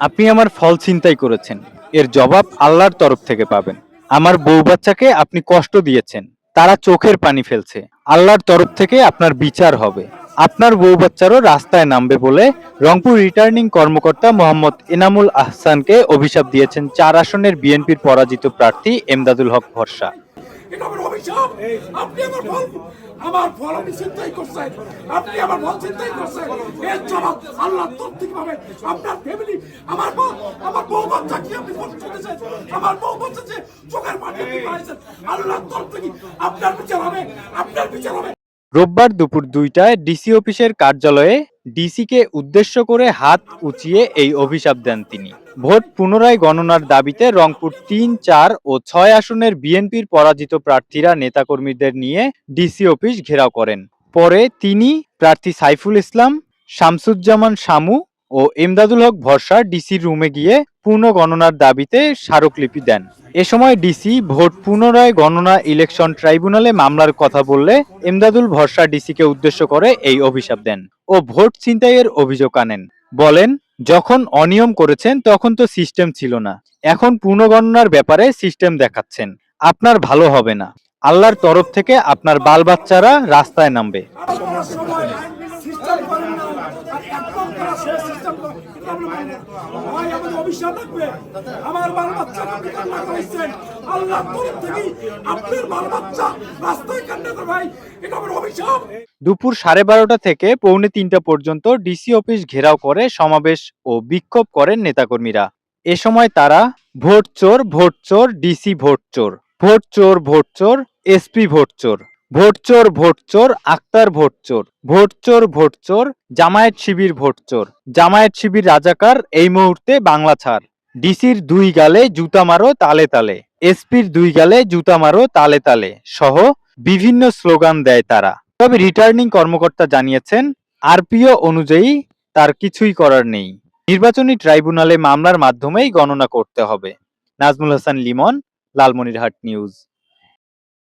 আপনি আমার ফল ছিনতাই করেছেন। এর জবাব আল্লাহর তরফ থেকে পাবেন। আমার বউ বাচ্চাকে আপনি কষ্ট দিয়েছেন। তারা চোখের পানি ফেলছে। আল্লাহর তরফ থেকে আপনার বিচার হবে। আপনার বউ বাচ্চারও রাস্তায় নামবে বলে রংপুর রিটার্নিং কর্মকর্তা মোহাম্মদ এনামুল আহসানকে অভিশাপ দিয়েছেন চার আসনের বিএনপির পরাজিত প্রার্থী এমদাদুল হক ভরসা। এটা আমার অভিশাপ। আপনি আমার ফল আমার ফল আপনি চিন্তাই করছেন আপনি আমার ফল চিন্তাই করছেন। এর জবাব আল্লাহ পাবে। আপনার ফ্যামিলি আমার বউ আমার বউ বাচ্চা কি আপনি কষ্ট আমার বউ বাচ্চা যে চোখের পানি আপনি পাইছেন আল্লাহ তোর আপনার বিচার হবে আপনার বিচার হবে। রোববার দুপুর দুইটায় ডিসি অফিসের কার্যালয়ে ডিসিকে উদ্দেশ্য করে হাত উঁচিয়ে এই অভিশাপ দেন তিনি। ভোট পুনরায় গণনার দাবিতে রংপুর তিন, চার ও ছয় আসনের বিএনপির পরাজিত প্রার্থীরা নেতাকর্মীদের নিয়ে ডিসি অফিস ঘেরাও করেন। পরে তিনি প্রার্থী সাইফুল ইসলাম, শামসুজ্জামান শামু ও এমদাদুল হক ভরসা ডিসির রুমে গিয়ে পূর্ণ গণনার দাবিতে স্মারকলিপি দেন। এ সময় ডিসি ভোট পুনরায় গণনা ইলেকশন ট্রাইব্যুনালে মামলার কথা বললে এমদাদুল ভরসা ডিসিকে উদ্দেশ্য করে এই অভিশাপ দেন ও ভোট ছিনতাইয়ের অভিযোগ আনেন। বলেন যখন অনিয়ম করেছেন, তখন তো সিস্টেম ছিল না। এখন পুনর্গণনার ব্যাপারে সিস্টেম দেখাচ্ছেন। আপনার ভালো হবে না। আল্লাহর তরফ থেকে আপনার বাল বাচ্চারা রাস্তায় নামবে। দুপুর সাড়ে বারোটা থেকে পৌনে তিনটা পর্যন্ত ডিসি অফিস ঘেরাও করে, সমাবেশ ও বিক্ষোভ করেন নেতাকর্মীরা। এ সময় তারা ভোট চোর ভোট চোর, ডিসি ভোট চোর ভোট চোর ভোট চোর, এসপি ভোট চোর। ভোট চোর ভোট চোর আক্তার ভোট চোর ভোট চোর ভোট চোর জামায়াত শিবির ভোট চোর জামায়াত শিবির রাজাকার এই মুহূর্তে বাংলা ছাড়। ডিসির দুই গালে জুতা মারো তালে তালে, এসপির দুই গালে জুতা মারো তালে তালে সহ বিভিন্ন স্লোগান দেয় তারা। তবে রিটার্নিং কর্মকর্তা জানিয়েছেন, আরপিও অনুযায়ী তার কিছুই করার নেই। নির্বাচনী ট্রাইব্যুনালে মামলার মাধ্যমেই গণনা করতে হবে। নাজমুল হাসান লিমন, লালমনিরহাট নিউজ।